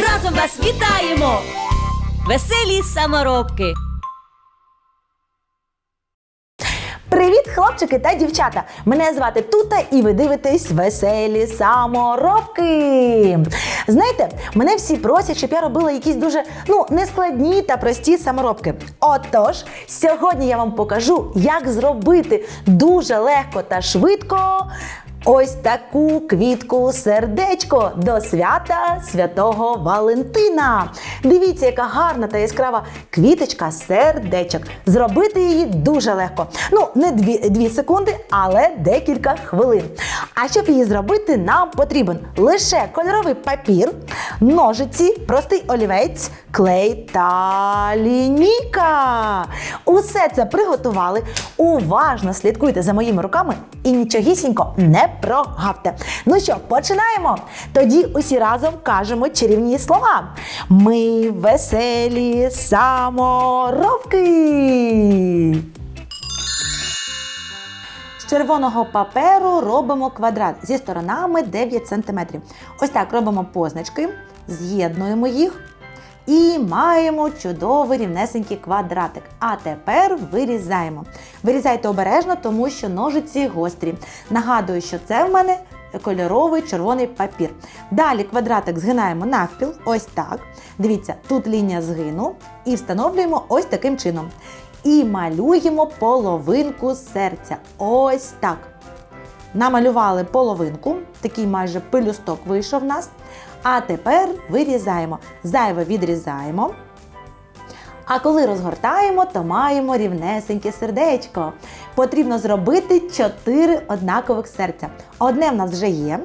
разом вас вітаємо, веселі саморобки. Привіт, хлопчики та дівчата! Мене звати Тута, і ви дивитесь веселі саморобки. Знаєте, мене всі просять, щоб я робила якісь дуже ну нескладні та прості саморобки. Отож, сьогодні я вам покажу, як зробити дуже легко та швидко. Ось таку квітку сердечко до свята святого Валентина. Дивіться, яка гарна та яскрава квіточка сердечок. Зробити її дуже легко. Ну, не дві, дві секунди, але декілька хвилин. А щоб її зробити, нам потрібен лише кольоровий папір, ножиці, простий олівець, клей та лінійка. Усе це приготували. Уважно слідкуйте за моїми руками і нічогісінько не прогавте. Ну що, починаємо? Тоді усі разом кажемо чарівні слова. Ми веселі саморобки. З червоного паперу робимо квадрат зі сторонами 9 см. Ось так робимо позначки, з'єднуємо їх. І маємо чудовий рівнесенький квадратик. А тепер вирізаємо. Вирізайте обережно, тому що ножиці гострі. Нагадую, що це в мене кольоровий червоний папір. Далі квадратик згинаємо навпіл, ось так. Дивіться, тут лінія згину і встановлюємо ось таким чином. І малюємо половинку серця. Ось так. Намалювали половинку, такий майже пелюсток вийшов в нас. А тепер вирізаємо. Зайве відрізаємо. А коли розгортаємо, то маємо рівнесеньке сердечко. Потрібно зробити 4 однакових серця. Одне в нас вже є,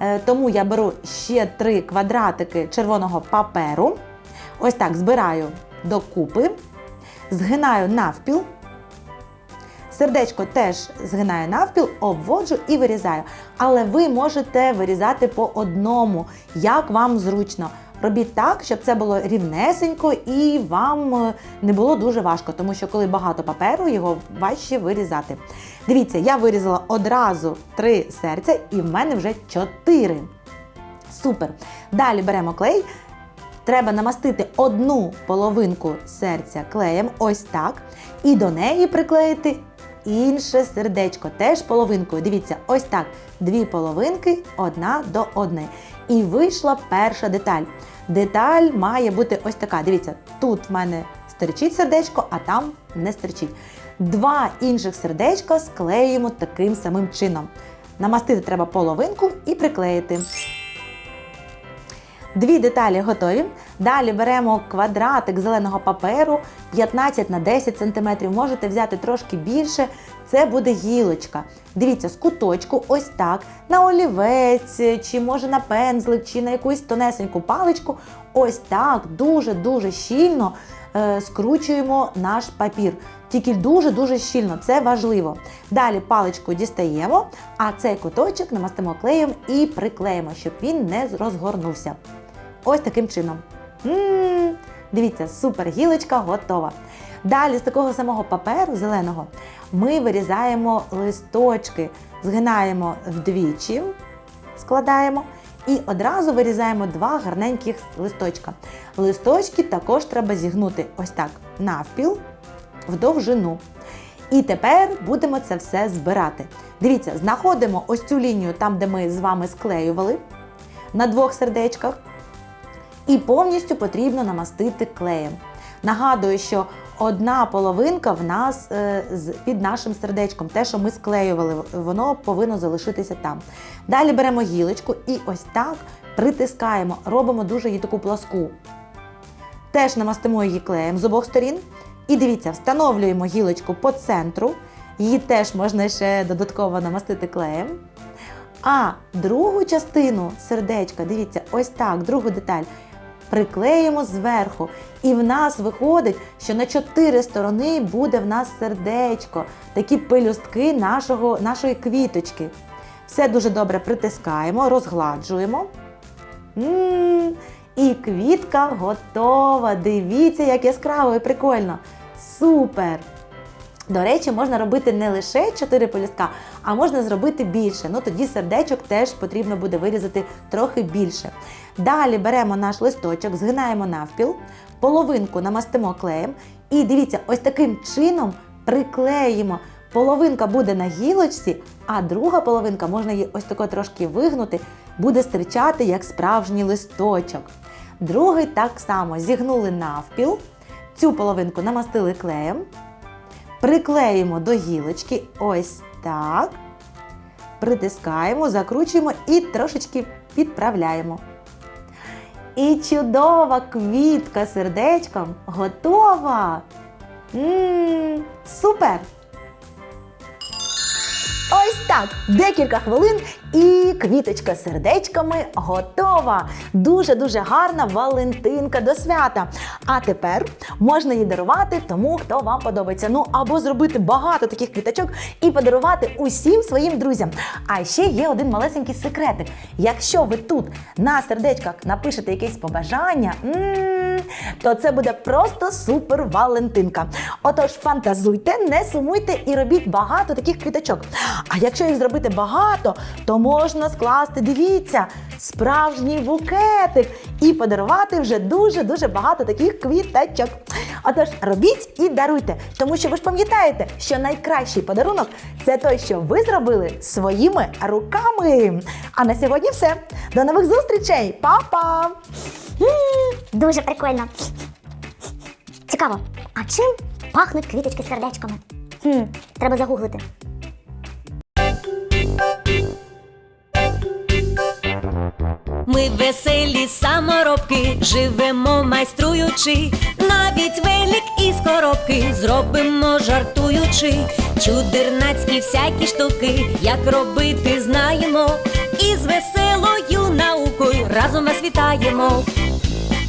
е, тому я беру ще 3 квадратики червоного паперу. Ось так збираю докупи, згинаю навпіл. Сердечко теж згинаю навпіл, обводжу і вирізаю. Але ви можете вирізати по одному, як вам зручно. Робіть так, щоб це було рівнесенько і вам е, не було дуже важко, тому що коли багато паперу, його важче вирізати. Дивіться, я вирізала одразу три серця, і в мене вже чотири. Супер. Далі беремо клей. Треба намастити одну половинку серця клеєм, ось так. І до неї приклеїти інше сердечко, теж половинкою. Дивіться, ось так. Дві половинки, одна до одної. І вийшла перша деталь. Деталь має бути ось така. Дивіться, тут в мене стерчить сердечко, а там не стерчить. Два інших сердечка склеїмо таким самим чином. Намастити треба половинку і приклеїти. Дві деталі готові. Далі беремо квадратик зеленого паперу 15 на 10 см. Можете взяти трошки більше. Це буде гілочка. Дивіться, з куточку, ось так, на олівець, чи може на пензлик, чи на якусь тонесеньку паличку. Ось так, дуже-дуже щільно е, скручуємо наш папір. Тільки дуже-дуже щільно, це важливо. Далі паличку дістаємо, а цей куточок намастимо клеєм і приклеїмо, щоб він не розгорнувся. Ось таким чином. М-м-м, Дивіться, супер гілочка готова. Далі з такого самого паперу зеленого ми вирізаємо листочки, згинаємо вдвічі, складаємо і одразу вирізаємо два гарненьких листочка. Листочки також треба зігнути ось так навпіл, в довжину. І тепер будемо це все збирати. Дивіться, знаходимо ось цю лінію там, де ми з вами склеювали на двох сердечках. І повністю потрібно намастити клеєм. Нагадую, що одна половинка в нас е, під нашим сердечком, те, що ми склеювали, воно повинно залишитися там. Далі беремо гілочку і ось так притискаємо, робимо дуже її таку пласку. Теж намастимо її клеєм з обох сторін. І дивіться, встановлюємо гілочку по центру. Її теж можна ще додатково намастити клеєм. А другу частину сердечка, дивіться, ось так, другу деталь приклеїмо зверху. І в нас виходить, що на чотири сторони буде в нас сердечко, такі пелюстки нашого, нашої квіточки. Все дуже добре притискаємо, розгладжуємо. м і квітка готова. Дивіться, як яскраво і прикольно. Супер! До речі, можна робити не лише 4 полюстка, а можна зробити більше. Ну тоді сердечок теж потрібно буде вирізати трохи більше. Далі беремо наш листочок, згинаємо навпіл, половинку намастимо клеєм і дивіться, ось таким чином приклеїмо. Половинка буде на гілочці, а друга половинка можна її ось тако трошки вигнути, буде стирчати як справжній листочок. Другий так само зігнули навпіл, цю половинку намастили клеєм, приклеїмо до гілочки ось так. Притискаємо, закручуємо і трошечки підправляємо. І чудова квітка сердечком готова! Ммм, супер! Ось так, декілька хвилин і квіточка з сердечками готова. Дуже-дуже гарна Валентинка до свята. А тепер можна її дарувати тому, хто вам подобається. Ну або зробити багато таких квіточок і подарувати усім своїм друзям. А ще є один малесенький секретик. Якщо ви тут на сердечках напишете якесь побажання, м, то це буде просто супер Валентинка. Отож, фантазуйте, не сумуйте і робіть багато таких квіточок. А якщо їх зробити багато, то можна скласти, дивіться, справжній букетик і подарувати вже дуже-дуже багато таких квіточок. Отож, робіть і даруйте, тому що ви ж пам'ятаєте, що найкращий подарунок це той, що ви зробили своїми руками. А на сьогодні все. До нових зустрічей! Па-па! Дуже прикольно. Цікаво, а чим пахнуть квіточки сердечками? Хм, треба загуглити. Ми веселі саморобки, живемо майструючи, навіть велик із коробки зробимо жартуючи, чудернацькі всякі штуки, як робити знаємо, і з веселою наукою разом вас вітаємо,